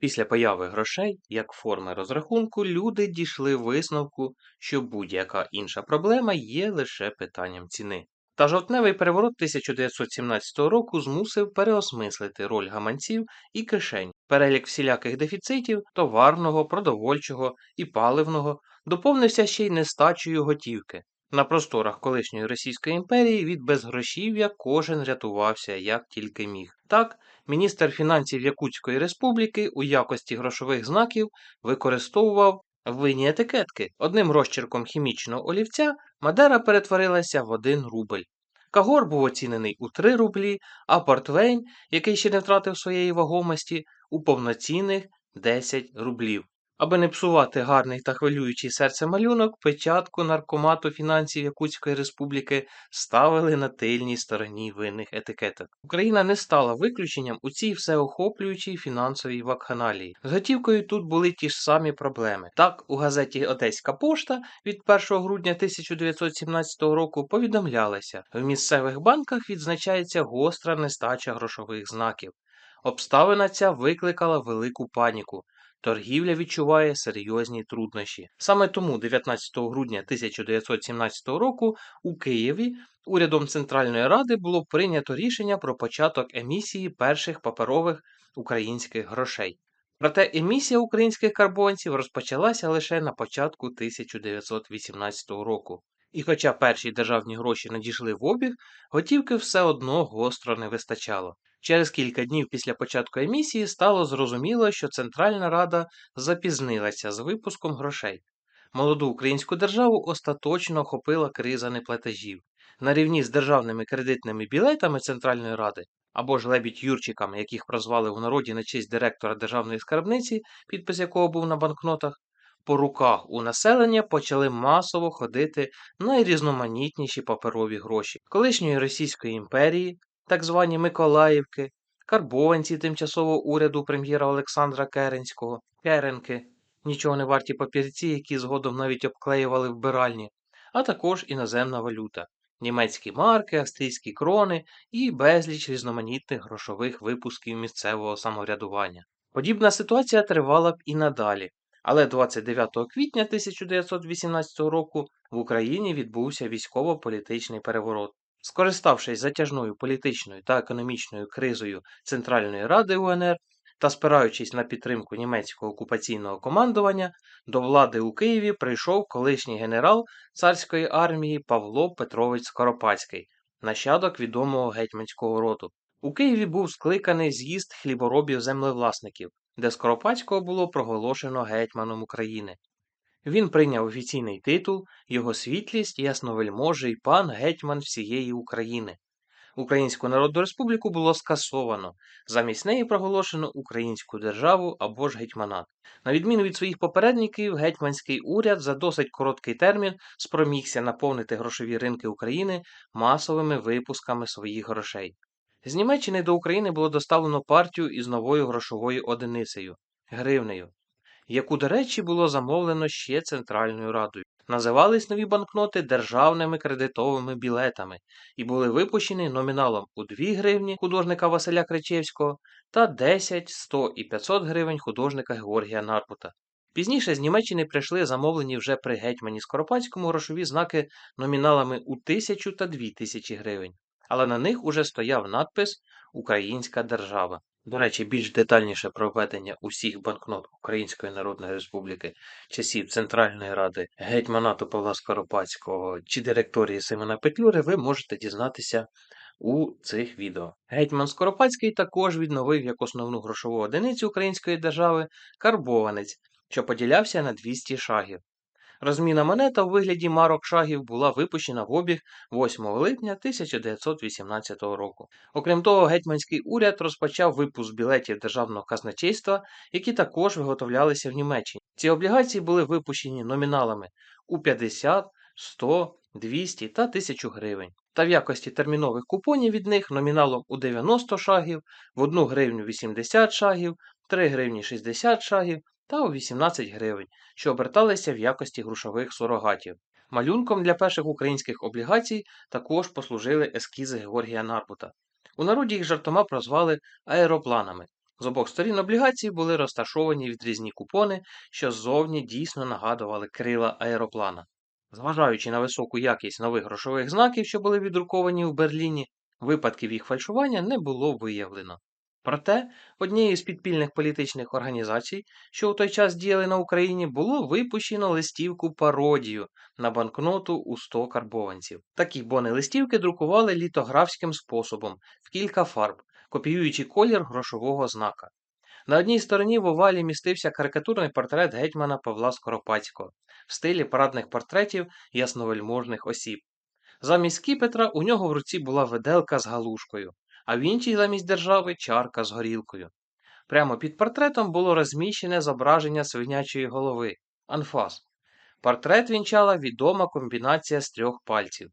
Після появи грошей як форми розрахунку люди дійшли висновку, що будь-яка інша проблема є лише питанням ціни. Та жовтневий переворот 1917 року змусив переосмислити роль гаманців і кишень. Перелік всіляких дефіцитів товарного, продовольчого і паливного доповнився ще й нестачею готівки. На просторах колишньої Російської імперії від безгрошів'я кожен рятувався як тільки міг. Так, міністр фінансів Якутської республіки у якості грошових знаків використовував винні етикетки. Одним розчірком хімічного олівця Мадера перетворилася в один рубль. Кагор був оцінений у 3 рублі, а Портвейн, який ще не втратив своєї вагомості, у повноцінних 10 рублів. Аби не псувати гарний та хвилюючий серце малюнок, печатку наркомату фінансів Якутської республіки ставили на тильній стороні винних етикеток. Україна не стала виключенням у цій всеохоплюючій фінансовій вакханалії. З готівкою тут були ті ж самі проблеми. Так, у газеті Одеська пошта від 1 грудня 1917 року повідомлялося, в місцевих банках відзначається гостра нестача грошових знаків. Обставина ця викликала велику паніку. Торгівля відчуває серйозні труднощі. Саме тому 19 грудня 1917 року у Києві урядом Центральної Ради було прийнято рішення про початок емісії перших паперових українських грошей. Проте емісія українських карбованців розпочалася лише на початку 1918 року. І хоча перші державні гроші надійшли в обіг, готівки все одно гостро не вистачало. Через кілька днів після початку емісії стало зрозуміло, що Центральна Рада запізнилася з випуском грошей. Молоду українську державу остаточно охопила криза неплатежів. На рівні з державними кредитними білетами Центральної Ради або ж лебідь Юрчиками, яких прозвали в народі на честь директора державної скарбниці, підпис якого був на банкнотах, по руках у населення почали масово ходити найрізноманітніші паперові гроші колишньої Російської імперії, так звані Миколаївки, карбованці тимчасового уряду прем'єра Олександра Керенського, Керенки, нічого не варті папірці, які згодом навіть обклеювали вбиральні, а також іноземна валюта, німецькі марки, австрійські крони і безліч різноманітних грошових випусків місцевого самоврядування. Подібна ситуація тривала б і надалі. Але 29 квітня 1918 року в Україні відбувся військово-політичний переворот. Скориставшись затяжною політичною та економічною кризою Центральної Ради УНР та спираючись на підтримку німецького окупаційного командування, до влади у Києві прийшов колишній генерал царської армії Павло Петрович Скоропадський, нащадок відомого гетьманського роду. У Києві був скликаний з'їзд хліборобів-землевласників, де Скоропадського було проголошено гетьманом України. Він прийняв офіційний титул Його світлість ясновельможий пан гетьман всієї України. Українську Народну Республіку було скасовано, замість неї проголошено Українську державу або ж гетьманат. На відміну від своїх попередників, гетьманський уряд за досить короткий термін спромігся наповнити грошові ринки України масовими випусками своїх грошей. З Німеччини до України було доставлено партію із новою грошовою одиницею гривнею яку, до речі, було замовлено ще Центральною Радою. Називались нові банкноти державними кредитовими білетами і були випущені номіналом у 2 гривні художника Василя Кричевського та 10, 100 і 500 гривень художника Георгія Нарбута. Пізніше з Німеччини прийшли замовлені вже при гетьмані Скоропадському грошові знаки номіналами у 1000 та 2000 гривень, але на них уже стояв надпис Українська держава. До речі, більш детальніше про введення усіх банкнот Української Народної Республіки часів Центральної Ради, гетьманату Павла Скоропадського чи директорії Семена Петлюри ви можете дізнатися у цих відео. Гетьман Скоропадський також відновив як основну грошову одиницю Української держави карбованець, що поділявся на 200 шагів. Розміна монета у вигляді марок шагів була випущена в обіг 8 липня 1918 року. Окрім того, гетьманський уряд розпочав випуск білетів державного казначейства, які також виготовлялися в Німеччині. Ці облігації були випущені номіналами у 50, 100, 200 та 1000 гривень. Та в якості термінових купонів від них номіналом у 90 шагів, в 1 гривню 80 шагів, 3 гривні 60 шагів та у 18 гривень, що оберталися в якості грошових сурогатів. Малюнком для перших українських облігацій також послужили ескізи Георгія Нарбута. У народі їх жартома прозвали аеропланами. З обох сторін облігацій були розташовані відрізні купони, що ззовні дійсно нагадували крила аероплана. Зважаючи на високу якість нових грошових знаків, що були віддруковані у Берліні, випадків їх фальшування не було виявлено. Проте однією з підпільних політичних організацій, що у той час діяли на Україні, було випущено листівку пародію на банкноту у 100 карбованців. Такі бони листівки друкували літографським способом в кілька фарб, копіюючи колір грошового знака. На одній стороні в овалі містився карикатурний портрет гетьмана Павла Скоропадського в стилі парадних портретів ясновельможних осіб. Замість скіпетра у нього в руці була виделка з галушкою, а в іншій замість держави чарка з горілкою. Прямо під портретом було розміщене зображення свинячої голови анфас. Портрет вінчала відома комбінація з трьох пальців.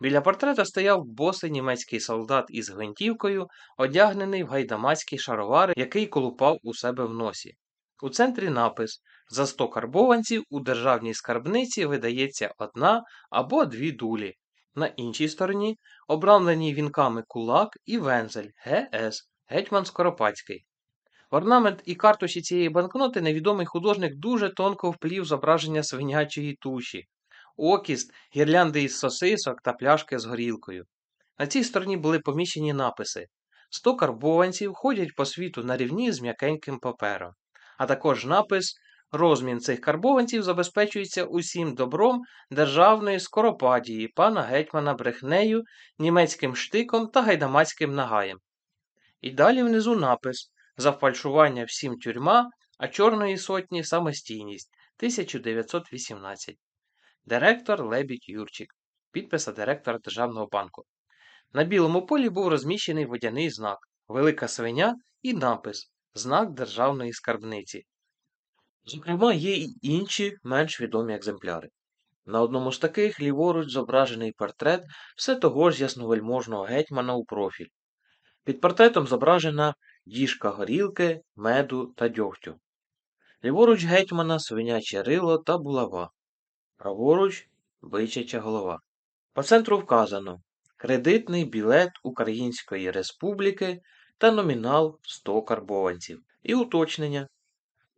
Біля портрета стояв босий німецький солдат із гвинтівкою, одягнений в гайдамацькі шаровари, який колупав у себе в носі. У центрі напис За 100 карбованців у державній скарбниці видається одна або дві дулі. На іншій стороні обрамлені вінками кулак і вензель ГС Гетьман Скоропадський. Орнамент і картуші цієї банкноти невідомий художник дуже тонко вплів зображення свинячої туші, окіст, гірлянди із сосисок та пляшки з горілкою. На цій стороні були поміщені написи: «100 карбованців ходять по світу на рівні з м'якеньким папером, а також напис Розмін цих карбованців забезпечується усім добром державної скоропадії, пана гетьмана брехнею, німецьким штиком та гайдамацьким нагаєм. І далі внизу напис За фальшування всім тюрма, а Чорної сотні самостійність 1918. Директор Лебідь Юрчик. Підписа директора Державного банку. На білому полі був розміщений водяний знак, велика свиня і напис Знак Державної скарбниці. Зокрема, є й інші менш відомі екземпляри. На одному з таких ліворуч зображений портрет все того ж ясновельможного гетьмана у профіль. Під портретом зображена діжка горілки, меду та дьогтю. Ліворуч гетьмана свиняче рило та булава. Праворуч бичача голова. По центру вказано кредитний білет Української Республіки та номінал 100 карбованців. І уточнення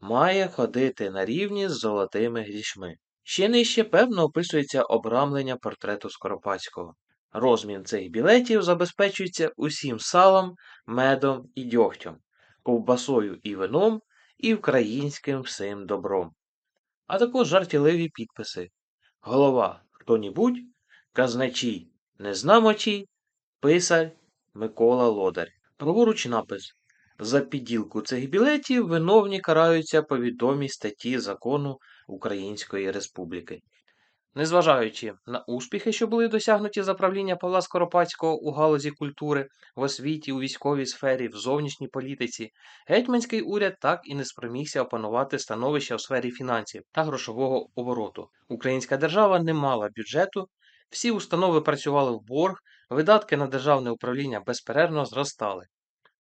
має ходити на рівні з золотими грішми. Ще нижче певно описується обрамлення портрету Скоропадського. Розмін цих білетів забезпечується усім салом, медом і дьогтем, ковбасою і вином і українським всім добром. А також жартівливі підписи. Голова хто-нібудь, казначій незнамочій, писар Микола Лодар. Праворуч напис за підділку цих білетів виновні караються по відомій статті закону Української Республіки. Незважаючи на успіхи, що були досягнуті за правління Павла Скоропадського у галузі культури, в освіті, у військовій сфері, в зовнішній політиці, гетьманський уряд так і не спромігся опанувати становище у сфері фінансів та грошового обороту. Українська держава не мала бюджету, всі установи працювали в борг, видатки на державне управління безперервно зростали.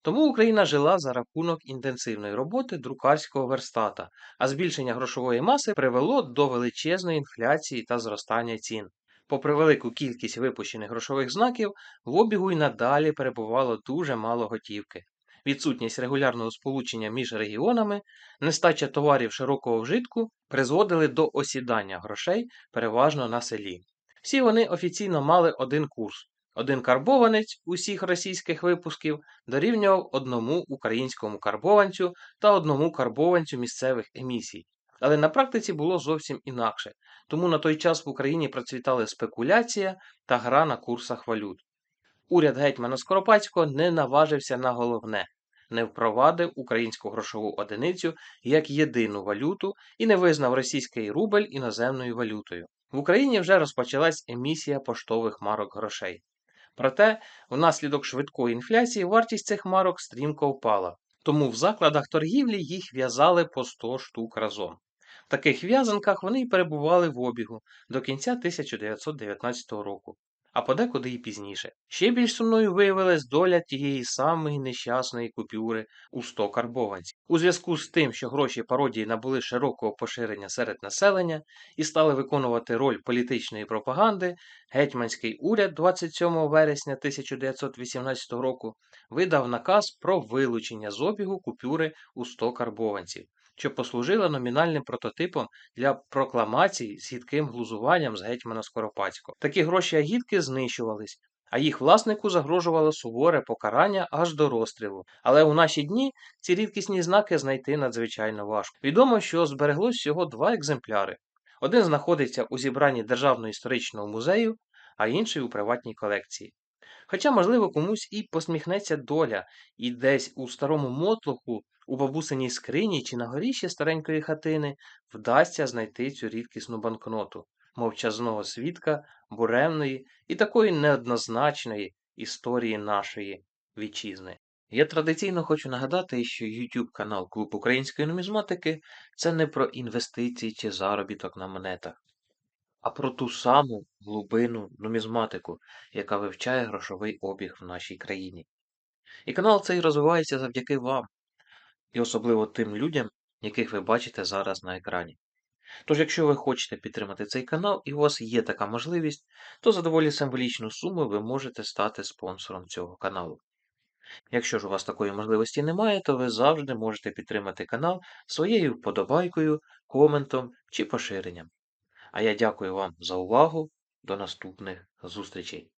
Тому Україна жила за рахунок інтенсивної роботи друкарського верстата, а збільшення грошової маси привело до величезної інфляції та зростання цін. Попри велику кількість випущених грошових знаків, в обігу й надалі перебувало дуже мало готівки. Відсутність регулярного сполучення між регіонами, нестача товарів широкого вжитку призводили до осідання грошей переважно на селі. Всі вони офіційно мали один курс один карбованець усіх російських випусків дорівнював одному українському карбованцю та одному карбованцю місцевих емісій. Але на практиці було зовсім інакше, тому на той час в Україні процвітали спекуляція та гра на курсах валют. Уряд гетьмана Скоропадського не наважився на головне не впровадив українську грошову одиницю як єдину валюту і не визнав російський рубль іноземною валютою. В Україні вже розпочалась емісія поштових марок грошей. Проте, внаслідок швидкої інфляції вартість цих марок стрімко впала, тому в закладах торгівлі їх в'язали по 100 штук разом. В таких в'язанках вони й перебували в обігу до кінця 1919 року. А подекуди і пізніше. Ще більш сумною виявилась доля тієї самої нещасної купюри у 100 карбованців. У зв'язку з тим, що гроші пародії набули широкого поширення серед населення і стали виконувати роль політичної пропаганди, гетьманський уряд 27 вересня 1918 року видав наказ про вилучення з обігу купюри у 100 карбованців що послужила номінальним прототипом для прокламацій з гідким глузуванням з гетьмана Скоропадського. Такі гроші агітки знищувались, а їх власнику загрожувало суворе покарання аж до розстрілу. Але у наші дні ці рідкісні знаки знайти надзвичайно важко. Відомо, що збереглось всього два екземпляри. Один знаходиться у зібранні Державного історичного музею, а інший у приватній колекції. Хоча, можливо, комусь і посміхнеться доля, і десь у старому мотлуху у бабусиній скрині чи на горіщі старенької хатини вдасться знайти цю рідкісну банкноту, мовчазного свідка буремної і такої неоднозначної історії нашої вітчизни. Я традиційно хочу нагадати, що YouTube канал Клуб Української нумізматики це не про інвестиції чи заробіток на монетах, а про ту саму глибину нумізматику, яка вивчає грошовий обіг в нашій країні. І канал цей розвивається завдяки вам, і особливо тим людям, яких ви бачите зараз на екрані. Тож, якщо ви хочете підтримати цей канал і у вас є така можливість, то за доволі символічну суму ви можете стати спонсором цього каналу. Якщо ж у вас такої можливості немає, то ви завжди можете підтримати канал своєю вподобайкою, коментом чи поширенням. А я дякую вам за увагу. До наступних зустрічей!